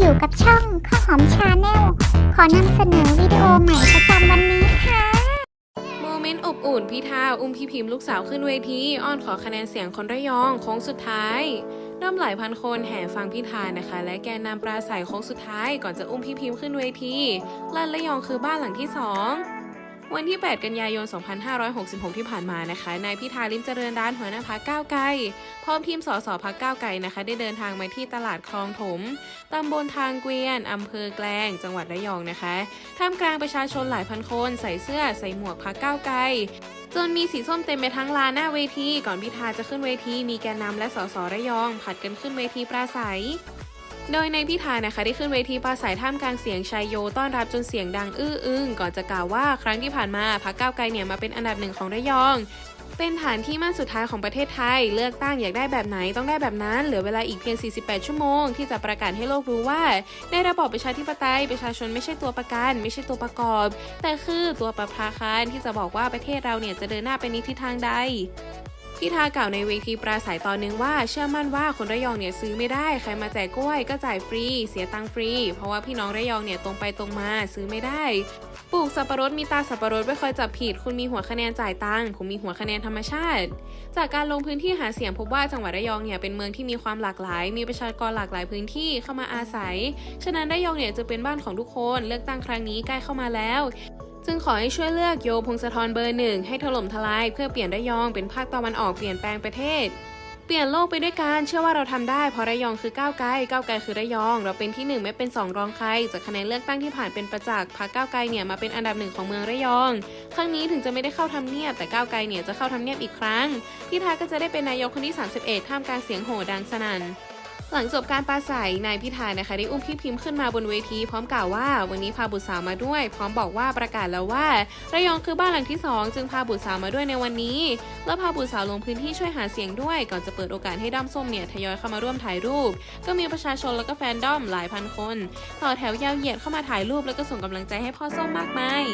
อยู่กับช่องข้าวหอมชาแนล ขอนำเสนอวิดีโอใหม่ประจำวันนี้ค่ะ โมเมนต์อบอุ่นพี่ทาอุ้มพี่พิมพ์ลูกสาวขึ้นเวทีอ้อนขอคะแนนเสียงคนระยองโค้งสุดท้ายน้ำหลายพันคนแห่ฟังพี่ทานะคะ และแกนนำปราศัยโค้งสุดท้ายก่อนจะอุ้มพี่พิมพ์ขึ้นเวทีลั่นระยองคือบ้านหลังที่สอง วันที่ 8 กันยายน 2566 ที่ผ่านมานะคะ นายพิธาลิมเจริญรัตน์หัวหน้าพักก้าวไกล พร้อมทีมสสพักก้าวไกลนะคะ ได้เดินทางมาที่ตลาดคลองถม ตำบลทางเกวียน อำเภอแกลง จังหวัดระยองนะคะ ท่ามกลางประชาชนหลายพันคนใส่เสื้อใส่หมวกพักก้าวไกลจนมีสีส้มเต็มไปทั้งลานหน้าเวที ก่อนพิธาจะขึ้นเวที มีแกนนำและสสระยอง ผัดกันขึ้นเวทีปราศัย โดยในพิธานะคะได้ขึ้นเวทีปราศัยท่ามกลางเสียงชัยโยต้อนรับจนเสียงดังอื้ออึงก่อนจะกล่าวว่าครั้งที่ผ่านมาพักก้าวไกลเนี่ยมาเป็นอันดับหนึ่งของระยอง เป็นฐานที่มั่นสุดท้ายของประเทศไทย เลือกตั้งอยากได้แบบไหนต้องได้แบบนั้น เหลือเวลาอีกเพียง 48 ชั่วโมง ที่จะประกาศให้โลกรู้ว่า ในระบอบประชาธิปไตยประชาชนไม่ใช่ตัวประกัน ไม่ใช่ตัวประกอบ แต่คือตัวประภาคารที่จะบอกว่าประเทศเราเนี่ยจะเดินหน้าไปในทิศทางใด พิธากล่าวในเวทีปราศัยตอนหนึงว่าเชื่อมั่นว่าคนระยองเนี่ยซื้อไม่ได้ ใครมาแจกกล้วยก็จ่ายฟรี เสียตังค์ฟรี เพราะว่าพี่น้องระยองเนี่ยตรงไปตรงมาซื้อไม่ได้ ปลูกสับปะรดมีตาสับปะรดไม่คอยจับผิด คุณมีหัวคะแนนจ่ายตังค์ผมมีหัวคะแนนธรรมชาติ จากการลงพื้นที่หาเสียงพบว่าจังหวัดระยองเนี่ยเป็นเมืองที่มีความหลากหลาย มีประชากรหลากหลายพื้นที่เข้ามาอาศัย ฉะนั้นระยองเนี่ยจะเป็นบ้านของทุกคน เลือกตั้งครั้งนี้ใกล้เข้ามาแล้ว จึงขอให้ช่วยเลือกโยพงศธรเบอร์หนึ่งให้ถล่มทลายเพื่อเปลี่ยนระยองเป็นภาคตะวันออกเปลี่ยนแปลงประเทศ เปลี่ยนโลกไปด้วยกันเชื่อว่าเราทำได้เพราะระยองคือก้าวไกลก้าวไกลคือระยอง เราเป็นที่หนึ่งไม่เป็นสองรองใครจากคะแนนเลือกตั้งที่ผ่านเป็นประจักษ์พรรคก้าวไกลเนี่ยมาเป็นอันดับหนึ่งของเมืองระยอง ครั้งนี้ถึงจะไม่ได้เข้าทำเนียบแต่ก้าวไกลเนี่ยจะเข้าทำเนียบอีกครั้งพิธาก็จะได้เป็นนายกคนที่ 31 ท่ามกลางเสียงโห่ดังสนั่น หลังจบการปราศัยนายพิธานะคะได้อุ้มพี่พิมพ์ขึ้นมาบนเวที พร้อมกล่าวว่า วันนี้พาบุตรสาวมาด้วย พร้อมบอกว่าประกาศแล้วว่า ระยองคือบ้านหลังที่สองจึงพาบุตรสาวมาด้วยในวันนี้ แล้วพาบุตรสาวลงพื้นที่ช่วยหาเสียงด้วย ก่อนจะเปิดโอกาสให้ด้อมส้มเนี่ยทยอยเข้ามาร่วมถ่ายรูป ก็มีประชาชนแล้วก็แฟนด้อมหลายพันคน ต่อแถวยาวเหยียดเข้ามาถ่ายรูปแล้วก็ส่งกำลังใจให้พ่อส้มมากมาย